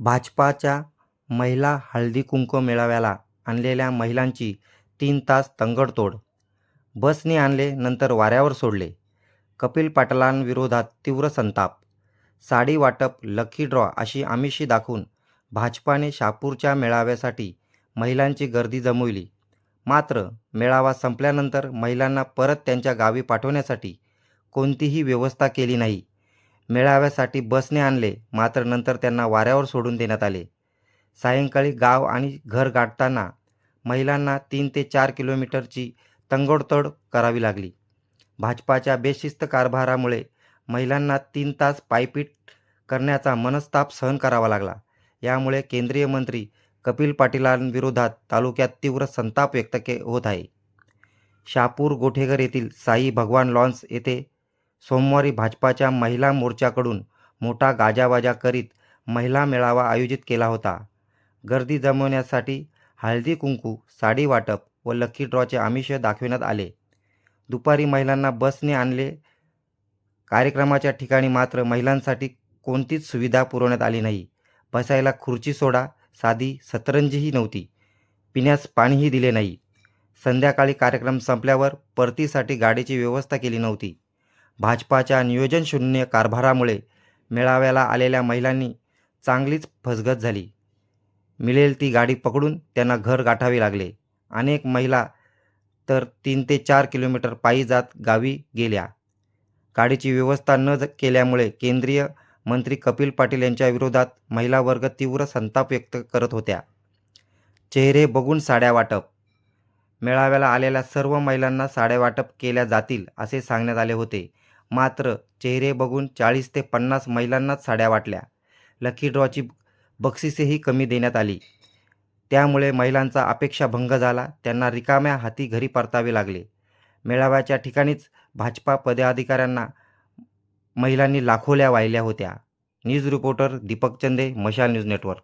भाजपाच्या महिला हळदीकुंकू मेळाव्याला आणलेल्या महिलांची तीन तास तंगडतोड. बसने आणले नंतर वाऱ्यावर सोडले. कपिल पाटलांविरोधात तीव्र संताप. साडी वाटप लकी ड्रॉ अशी आमिषी दाखवून भाजपाने शापूरच्या मेळाव्यासाठी महिलांची गर्दी जमवली. मात्र मेळावा संपल्यानंतर महिलांना परत त्यांच्या गावी पाठवण्यासाठी कोणतीही व्यवस्था केली नाही. मेळाव्यासाठी बसने आणले मात्र नंतर त्यांना वाऱ्यावर सोडून देण्यात आले. सायंकाळी गाव आणि घर गाठताना महिलांना तीन ते चार किलोमीटरची तंगडतोड करावी लागली. भाजपाच्या बेशिस्त कारभारामुळे महिलांना तीन तास पायपीट करण्याचा मनस्ताप सहन करावा लागला. यामुळे केंद्रीय मंत्री कपिल पाटीलांविरोधात तालुक्यात तीव्र संताप व्यक्त के होत आहे. शापूर गोठेघर येथील साई भगवान लॉन्स येथे सोमवारी भाजपाच्या महिला मोर्चाकडून मोठा गाजावाजा करीत महिला मेळावा आयोजित केला होता. गर्दी जमवण्यासाठी हळदी कुंकू साडी वाटप व लकी ड्रॉचे आमिष दाखविण्यात आले. दुपारी महिलांना बसने आणले. कार्यक्रमाच्या ठिकाणी मात्र महिलांसाठी कोणतीच सुविधा पुरवण्यात आली नाही. बसायला खुर्ची सोडा साधी सतरंजीही नव्हती. पिण्यास पाणीही दिले नाही. संध्याकाळी कार्यक्रम संपल्यावर परतीसाठी गाडीची व्यवस्था केली नव्हती. भाजपाच्या नियोजनशून्य कारभारामुळे मेळाव्याला आलेल्या महिलांनी चांगलीच फसगत झाली. मिळेल ती गाडी पकडून त्यांना घर गाठावे लागले. अनेक महिला तर तीन ते चार किलोमीटर पायी जात गावी गेल्या. गाडीची व्यवस्था न ज- केल्यामुळे केंद्रीय मंत्री कपिल पाटील यांच्या विरोधात महिला वर्ग तीव्र संताप व्यक्त करत होत्या. चेहरे बघून साड्या वाटप. मेळाव्याला आलेल्या सर्व महिलांना साड्या वाटप केल्या जातील असे सांगण्यात आले होते. मात्र चेहरे बघून चाळीस ते पन्नास महिलांनाच साड्या वाटल्या. लकी ड्रॉची बक्षिसेही कमी देण्यात आली. त्यामुळे महिलांचा अपेक्षाभंग झाला. त्यांना रिकाम्या हाती घरी परतावे लागले. मेळाव्याच्या ठिकाणीच भाजपा पदाधिकाऱ्यांना महिलांनी लाखोल्या वाहिल्या होत्या. न्यूज रिपोर्टर दीपक चंदे मशाल न्यूज नेटवर्क.